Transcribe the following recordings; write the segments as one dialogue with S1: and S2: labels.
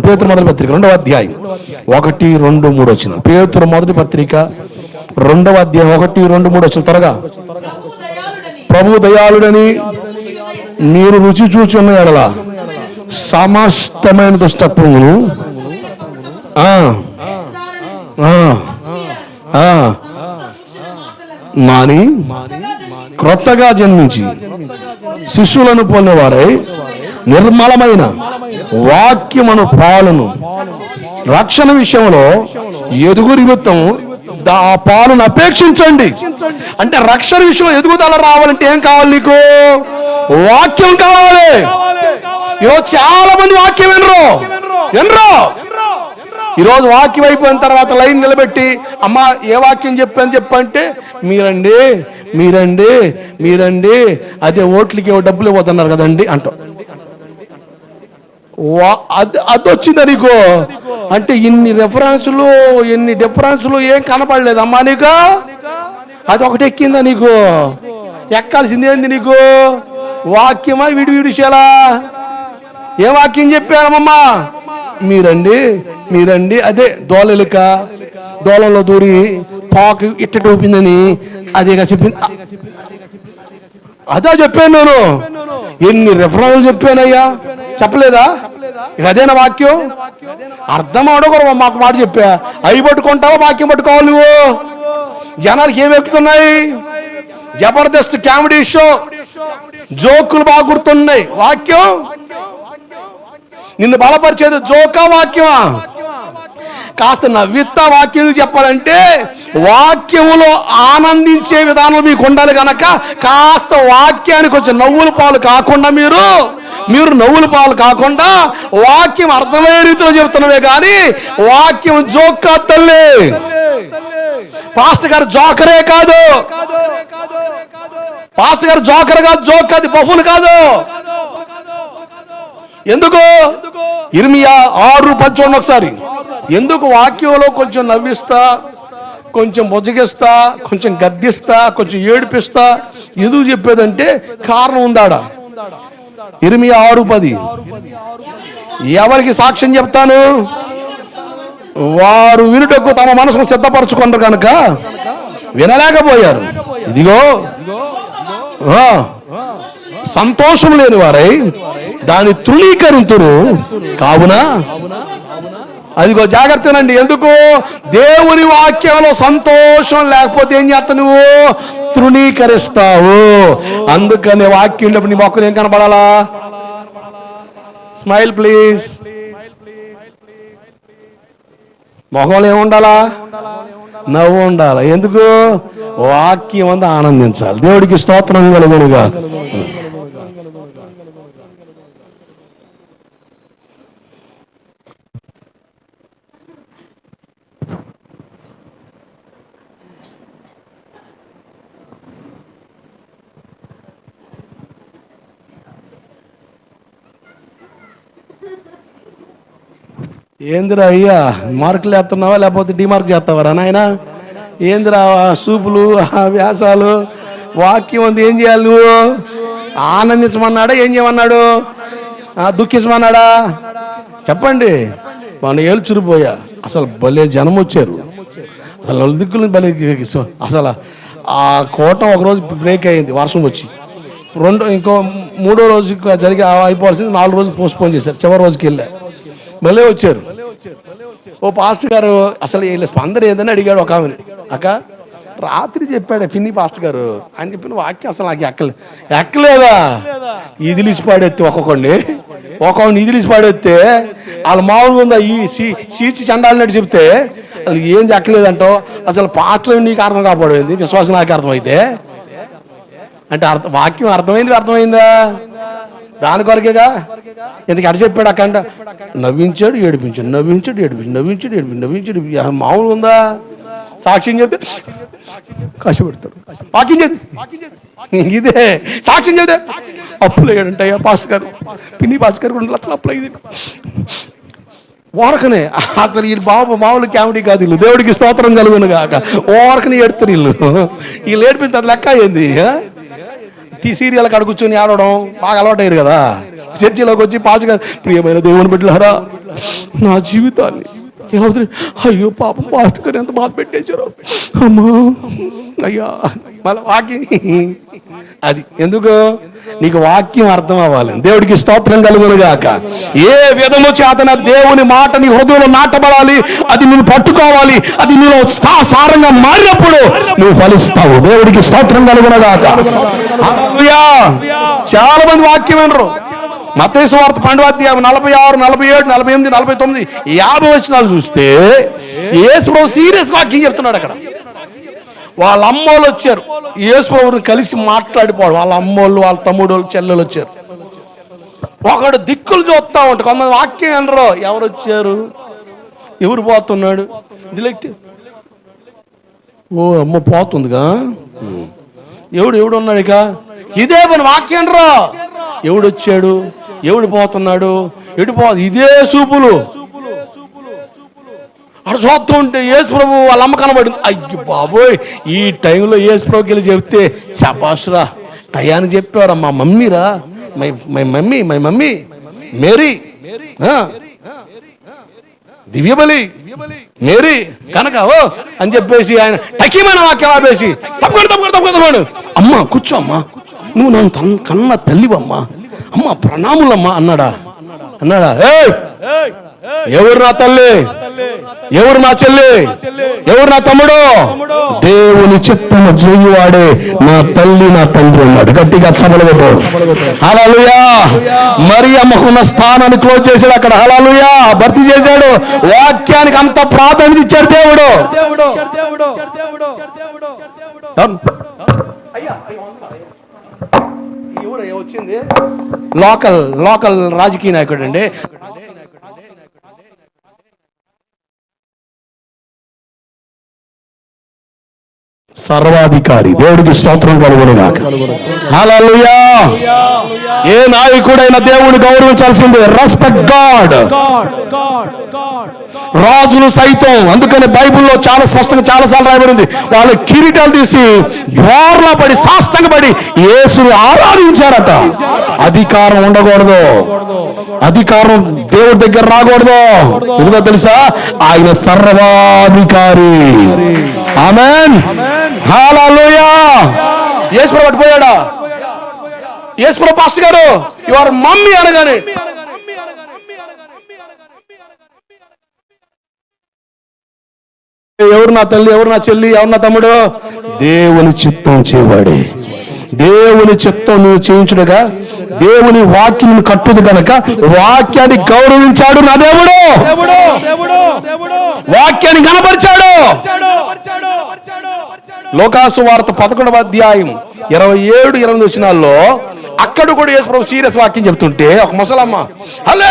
S1: పేతురు మొదటి పత్రిక రెండవ అధ్యాయం. ఒకటి రెండు మూడు వచ్చిన పేతురు మొదటి పత్రిక రెండవ అధ్యాయం. ఒకటి రెండు మూడు వచ్చిన త్వరగా. ప్రభు దయాళుడని మీరు రుచి చూచున్న ఎడల సమస్తమైన దుష్టత్వమును ఆ, మాని క్రొత్తగా జన్మించి శిష్యులను పొందేవారై నిర్మలమైన వాక్యమును పాలును. రక్షణ విషయంలో ఎదుగు నిమిత్తం దా- ఆ పాలను అపేక్షించండి. అంటే రక్షణ విషయంలో ఎదుగుదల రావాలంటే ఏం కావాలి నీకు? వాక్యం కావాలి. ఈరోజు చాలా మంది వాక్యం వినరు. వినరు. ఈరోజు వాక్యం అయిపోయిన తర్వాత లైన్ నిలబెట్టి అమ్మా ఏ వాక్యం చెప్పని చెప్పంటే మీరండి మీరండి మీరండి అదే ఓట్లకి డబ్బులు ఇవ్వద్దన్నారు కదండి అంటాం. అది అది వచ్చిందా నీకు? అంటే ఇన్ని రెఫరెన్సులు ఎన్ని డిఫరెన్స్లు ఏం కనపడలేదు. అమ్మా నీకు? అది ఒకటి ఎక్కిందా నీకు? ఎక్కాల్సింది ఏంది నీకు? వాక్యమా విడి విడిచేలా? ఏ వాక్యం చెప్పారమ్మా మీరండి మీరండి. అదే దోలెలుక దోళలో దూరి పాకు ఇట్ట ఊపిందని అదేగా చెప్పింది. అదా చెప్పాను నేను. ఎన్ని రెఫరెన్స్ చెప్పానయ్యా? చెప్పలేదా? ఇక అదేనా వాక్యం? అర్థం అవడం మాకు మాట చెప్పా. అవి పట్టుకుంటావా వాక్యం పట్టుకోవాలి నువ్వు? జనాలకి ఏమి ఎక్కుతున్నాయి? Jabardasth comedy show. జోకులు బాగా గుర్తున్నాయి. వాక్యం? నిన్ను బలపరిచేది జోకా వాక్యమా? కాస్త నవ్విత్త వాక్యం చెప్పాలంటే వాక్యములో ఆనందించే విధానం మీకు ఉండాలి గనక కాస్త వాక్యానికి కొంచెం నవ్వుల పాలు కాకుండా మీరు మీరు నవ్వుల పాలు కాకుండా వాక్యం అర్థమయ్యే రీతిలో చెబుతున్నవే కానీ వాక్యం జోక్కా తల్లే. తల్లి పాస్టర్ గారు జోకరే కాదు. పాస్టర్ గారు జోకర్ కాదు జోక్ అది బఫున్ కాదు. ఎందుకు? ఇర్మియా ఆరు పది ఒకసారి. ఎందుకు వాక్యంలో కొంచెం నవ్విస్తా కొంచెం బుజగిస్తా కొంచెం గద్దిస్తా కొంచెం ఏడిపిస్తా? ఎందుకు చెప్పేదంటే కారణం ఉందాడ? ఇర్మియా ఆరు పది. ఎవరికి సాక్ష్యం చెప్తాను? వారు వినుటకు తమ మనసును సిద్ధపరచుకున్నారు కనుక వినలేకపోయారు. ఇదిగో ఆ, సంతోషం లేని వారై దాన్ని తృణీకరింతురు. కావున అదిగో జాగ్రత్తనండి ఎందుకు? దేవుని వాక్యంలో సంతోషం లేకపోతే ఏం చేస్తా నువ్వు? తృణీకరిస్తావు. అందుకని వాక్యం నీ మొక్కలు ఏం కనపడాలా స్మైల్ ప్లీజ్. మొహంలో ఏముండాలా నవ్వు ఉండాలి. ఎందుకు? వాక్యం అంతా ఆనందించాలి. దేవుడికి స్తోత్రం కలుగునుగా ఏందిరా అయ్యా? మార్కులు వేస్తున్నావా? లేకపోతే డిమార్క్ చేస్తావరా నాయన? ఏందిరా సూపులు ఆ వ్యాసాలు? వాక్యం ఉంది ఏం చేయాలి నువ్వు? ఆనందించమన్నాడా? ఏం చేయమన్నాడు? దుఃఖించమన్నాడా? చెప్పండి. మన ఏల్చురిపోయా. అసలు భలే జనం వచ్చారు. అసలు దిక్కులు భలే అసలు ఆ కోట ఒకరోజు బ్రేక్ అయింది వర్షం వచ్చి. రెండో ఇంకో మూడో రోజు జరిగి అయిపోవాల్సింది నాలుగు రోజులు పోస్ట్పోన్ చేశారు. చివరి రోజుకి వెళ్ళారు మళ్ళీ వచ్చారు. ఓ పాస్టర్ గారు అసలు వీళ్ళ స్పందన ఏదని అడిగాడు ఒక ఆమె అక్క రాత్రి చెప్పాడు ఫిన్ని పాస్టర్ గారు. ఆయన చెప్పిన వాక్యం అసలు నాకు ఎక్కలే ఎక్కలేదా? ఇదిలిసి పాడెత్తి ఒక్కొక్కడిని. ఒక్కొక్కడిని ఇదిలిసి పాడెత్తే వాళ్ళ మామూలుగా ఉందా ఈ సీ- సీచి చండాలినట్టు చెప్తే వాళ్ళు ఏం చెక్కలేదంటో అసలు పాటలు నీకు అర్థం కాపాడింది విశ్వాసం నాకు అర్థమైతే? అంటే అర్థ వాక్యం అర్థమైంది అర్థమైందా? దాని కొరకేగా? ఎందుకు అడ చెప్పాడు అక్కడ నవ్వించాడు ఏడిపించాడు నవ్వించాడు ఏడిపించాడు నవ్వించాడు ఏడిపించాడు నవ్వించాడు మామూలు ఉందా? సాక్ష్యం చెప్తే కష్టపెడతాడు వాక్యం చెప్తే. ఇదే. సాక్ష్యం చెప్తే. అప్పులు అయ్యాడంటయ్యా పాస్టర్ గారు? పిన్ని పాస్టర్ గారు రెండు లక్షలు అప్పులు అయ్యింది ఓరకనే. అసలు ఈ బాబు మామూలు కామెడీ కాదు వీళ్ళు. దేవుడికి స్తోత్రం కలుగును కాక ఓరకని ఏడుతారు వీళ్ళు. వీళ్ళు ఏడిపిన లెక్క అయింది. టీ సీరియల్ కాడ కూర్చొని ఆడడం బాగా అలవాటయ్యారు కదా. చర్చిలోకి వచ్చి పాజు ప్రియమైన దేవుని బిడ్డలారా నా జీవితాన్ని ఎవరి అయ్యో పాపం పాస్టర్ గారు ఎంత బాధ పెట్టేశారు. అమ్మా. అయ్యా. మళ్ళీ వాక్యం. అది ఎందుకు? నీకు వాక్యం అర్థం అవ్వాలి దేవుడికి స్తోత్రం కలుగునుగాక ఏ విధము చేతన దేవుని మాట నీ హృదయంలో నాటబడాలి? అది నేను పట్టుకోవాలి. అది నీలో సారంగా మారినప్పుడు నువ్వు ఫలిస్తావు. దేవుడికి స్తోత్రం కలుగునగాక హల్లెలూయా. చాలా మంది వాక్యం వినరు. మతేసు వార్త పన్నెండు అధ్యాయం నలభై ఆరు నలభై ఏడు నలభై ఎనిమిది నలభై తొమ్మిది. యాభై వచనాలు చూస్తే యేసు సీరియస్ వాక్యం చెప్తున్నాడు అక్కడ. వాళ్ళ అమ్మోళ్ళు వచ్చారు. యేసుప్రభుని కలిసి మాట్లాడిపోవడం. వాళ్ళ అమ్మోళ్ళు వాళ్ళ తమ్ముడు చెల్లెలు వచ్చారు. ఒకడు దిక్కులు చూస్తా ఉంటాడు. కొంతమంది వాక్యం వినరు. ఎవరు వచ్చారు? ఎవరు పోతున్నాడు? ఇది లెక్కి ఓ అమ్మ పోతుందిగా. ఎవడు ఎవడు ఉన్నాడు ఇక? ఇదే పని వాక్యం రా ఎవడు వచ్చాడు ఎవడు పోతున్నాడు? ఎటు పో ఇదే సూపులు. అక్కడ చూస్తూ ఉంటే యేసు ప్రభు వాళ్ళ అమ్మ కనబడింది. అయ్యి బాబోయ్ ఈ టైంలో యేసు ప్రభుకి వెళ్ళి చెప్తే శపాష్రా టయానికి చెప్పారా మా మమ్మీరా? My my mummy my mummy Mary దివ్యబలి మేరీ కనుక ఓ అని చెప్పేసి ఆయన టకీమైన వాక్యం ఆపేసి తప్పకుండా తప్పకుండా తప్పకుండా తప్పకుండా అమ్మ కూర్చో అమ్మా నువ్వు నన్ను తన్ కన్న తల్లివమ్మా. అమ్మ ప్రణాములమ్మా అన్నాడా. అన్నాడా. ఎవరు నా తల్లి? ఎవరు నా చెల్లి? ఎవరు నా తమ్ముడు? దేవుని చిత్తము చేయువాడే నా తల్లి నా తండ్రి ఉన్నాడు. గట్టిగా చమలగొట్టు హలాలుయా మరి అమ్మకున్న స్థానాన్ని క్లోజ్ చేశాడు అక్కడ. హలాలుయా భర్తీ చేశాడు. వాక్యానికి అంత ప్రాధాన్యత ఇచ్చాడు దేవుడు. అవును. లోకల్ లోకల్ రాజకీయ నాయకుడు అండి. సర్వాధికారి దేవుడికి స్తోత్రం కలుగునుగాక. హల్లెలూయా! ఏ నాయకుడైన దేవుని గౌరవించాల్సిందే. రెస్పెక్ట్ గాడ్ రాజులు సైతం అందుకని బైబిల్లో చాలా స్పష్టంగా చాలాసార్లు రాయబడింది. వాళ్ళు కిరీటాలు తీసి బోర్లా పడి సాష్టంగా పడి యేసుని ఆరాధించారట. అధికారం ఉండకూడదు. అధికారం దేవుడి దగ్గర రాకూడదు. ఎందుకో తెలుసా? ఆయన సర్వాధికారి. ఆమెన్. హల్లెలూయా యేసు పట్టుపోయాడా యేసు పాస్టర్ గారు యువర్ మమ్మీ అనగానే ఎవరు నా తల్లి ఎవరు నా చెల్లి ఎవరు నా తమ్ముడు? దేవుని చిత్తం చేయవాడే దేవుని చిత్తం నువ్వు చేయించుడుగా. దేవుని వాక్యం కట్టుదు కనుక వాక్యాన్ని గౌరవించాడు నా దేవుడు. వాక్యాన్ని కనపరిచాడు లోకాసు వార్త పదకొండవ అధ్యాయం ఇరవై ఏడు ఇరవై వచ్చినాల్లో అక్కడ కూడా యేసు సీరియస్ వాక్యం చెప్తుంటే ఒక ముసలమ్మ హలో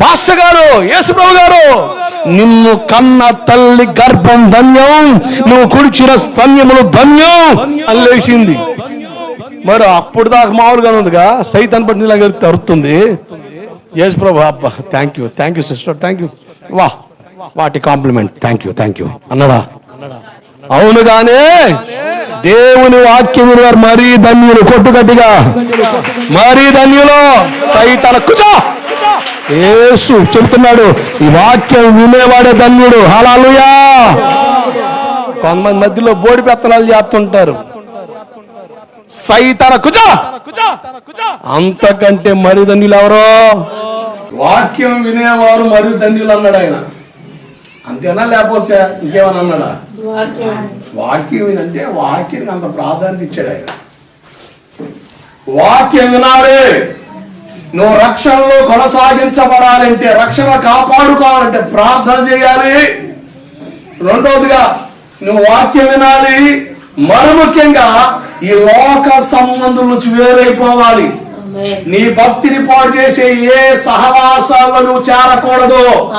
S1: పాస్టర్ గారు యేసు ప్రభు గారు నిన్ను కన్న తల్లి గర్భం ధన్యం నువ్వు కుడిచిన స్తన్యములు ధన్యం అని లేచింది. మరి అప్పుడు దాకా మామూలుగానే ఉందిగా. సైతాన్ పట్టి తరుతుంది అరుతుంది. ప్రభు అబ్బా thank you thank you sister thank you వా వాటి compliment thank you thank you అన్నడా? అవునుగానే. దేవుని వాక్యం మరీ ధన్యులు కొట్టుగట్టిగా మరీ ధన్యులు. సైతాన కుచో ఏసు చెబుతున్నాడు ఈ వాక్యం వినేవాడే ధన్యుడు. హలాలుయా కొంతమంది మధ్యలో బోడి పెత్తనాలు చేస్తుంటారు. సైతర కుజా! అంతకంటే మరి ధన్యులు ఎవరో? వాక్యం వినేవారు మరి ధన్యులు అన్నాడు ఆయన. అంతేనా లేకపోతే ఇంకేమన్నా అన్నాడా? వాక్యం వినంటే వాక్యం అంత ప్రాధాన్యత ఇచ్చాడు ఆయన. వాక్యం వినాలి. నువ్వు రక్షణలో కొనసాగించబడాలంటే రక్షణ కాపాడుకోవాలంటే ప్రార్థన చేయాలి. రెండవదిగా నువ్వు వాక్యం వినాలి. మరి ముఖ్యంగా ఈ లోక సంబంధం నుంచి వేరైపోవాలి. నీ భక్తిని పాడు చేసే ఏ సహవాసాల్లో నువ్వు చేరకూడదు.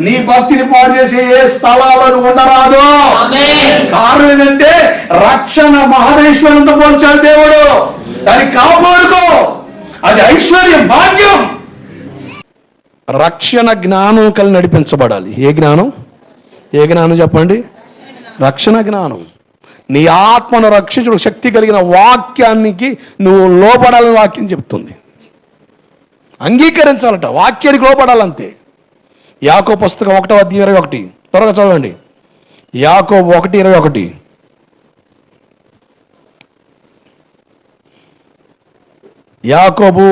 S1: నీ భక్తిని పాడు చేసే ఏ స్థలాల్లో నువ్వు ఉండరాదు. కారణం ఏంటంటే రక్షణ మహదేశ్వరంతో పోల్చాడు దేవుడు. దాన్ని కాపాడుకో. అది ఐశ్వర్యం భాగ్యం. రక్షణ జ్ఞానం కలిగి నడిపించబడాలి. ఏ జ్ఞానం? ఏ జ్ఞానం చెప్పండి? రక్షణ జ్ఞానం. నీ ఆత్మను రక్షించడం శక్తి కలిగిన వాక్యానికి నువ్వు లోపడాలని వాక్యం చెప్తుంది. అంగీకరించాలట వాక్యానికి లోపడాలంతే యాకో పుస్తకం ఒకటో అధ్యాయం ఇరవై ఒకటి. త్వరగా చదవండి. యాకో ఒకటి ఇరవై ఒకటి. యాకోబు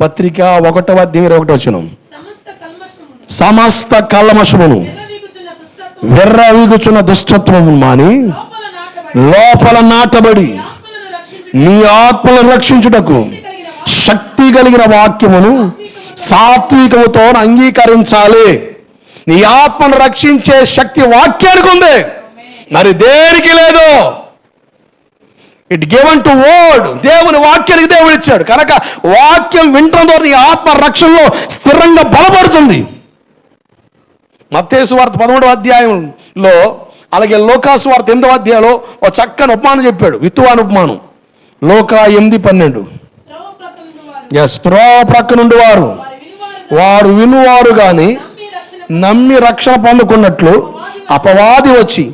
S1: పత్రిక ఒకటవ అధ్యాయం ఒకటి వచ్చిన
S2: సమస్త కల్మషమును
S1: సమస్త కల్మషమును వెర్రవీగుచున్న దుష్టత్వము మాని
S2: లోపల నాటబడి
S1: నీ ఆత్మలను రక్షించుటకు శక్తి కలిగిన వాక్యమును సాత్వికముతో అంగీకరించాలి. నీ ఆత్మను రక్షించే శక్తి వాక్యానికి ఉంది. మరి దేనికి లేదు? ఇట్ గివన్ టు వర్డ్ దేవుని వాక్యానికి దేవుడు ఇచ్చాడు. కనుక వాక్యం వింటడం ద్వారా నీ ఆత్మ రక్షణలో స్థిరంగా బలపడుతుంది. మత్తేసు వార్త పదమూడవ అధ్యాయంలో అలాగే లోకాసు వార్త ఎనిమిదవ అధ్యాయంలో ఒక చక్కని ఉపమానం చెప్పాడు. విత్తువాని ఉపమానం. లోకా ఎనిమిది పన్నెండు. ఎస్ త్రో ప్రక్క నుండి వారు
S2: వారు
S1: వినువారు కానీ
S2: నమ్మి రక్షణ
S1: నమ్మి రక్షణ పొందుకున్నట్లు అపవాది వచ్చి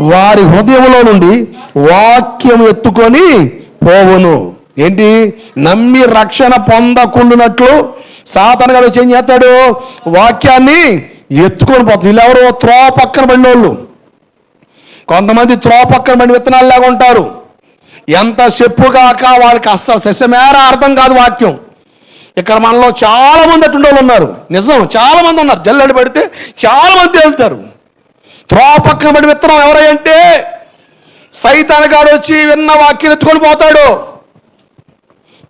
S1: వారి హృదయంలో నుండి వాక్యం ఎత్తుకొని పోవును. ఏంటి? నమ్మి రక్షణ పొందకుండానట్లు సాతన గారు వచ్చి ఏం చేస్తాడు? వాక్యాన్ని ఎత్తుకొని పోతాడు. వీళ్ళెవరు? త్రో పక్కన పడినోళ్ళు. కొంతమంది త్రో పక్కన పడిన విత్తనాల్లాగా ఉంటారు. ఎంత చెప్పుగాక వాళ్ళకి అస్సలు శశమేర అర్థం కాదు వాక్యం. ఇక్కడ మనలో చాలా మంది ఉన్నారు. నిజం చాలా మంది ఉన్నారు. జల్లెడ పెడితే చాలా మంది వెళ్తారు త్రో పక్కన పడి విత్తనం ఎవరంటే సైతాన్ గారు వచ్చి విన్న వాక్యం ఎత్తుకొని పోతాడు.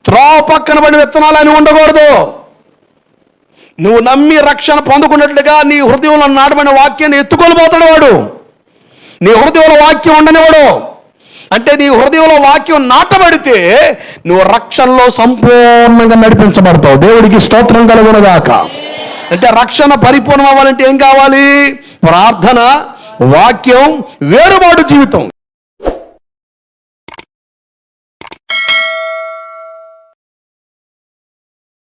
S1: త్రో పక్కన పడి విత్తనాలు అని ఉండకూడదు. నువ్వు నమ్మి రక్షణ పొందుకున్నట్లుగా నీ హృదయంలో నాటబడిన వాక్యాన్ని ఎత్తుకొని పోతాడు వాడు. నీ హృదయంలో వాక్యం ఉండనివాడు అంటే నీ హృదయంలో వాక్యం నాటబడితే నువ్వు రక్షణలో సంపూర్ణంగా నడిపించబడతావు. దేవుడికి స్తోత్రం కలుగునగాక అంటే రక్షణ పరిపూర్ణం అవ్వాలంటే ఏం కావాలి? ప్రార్థన వాక్యం వేరుబాటు జీవితం.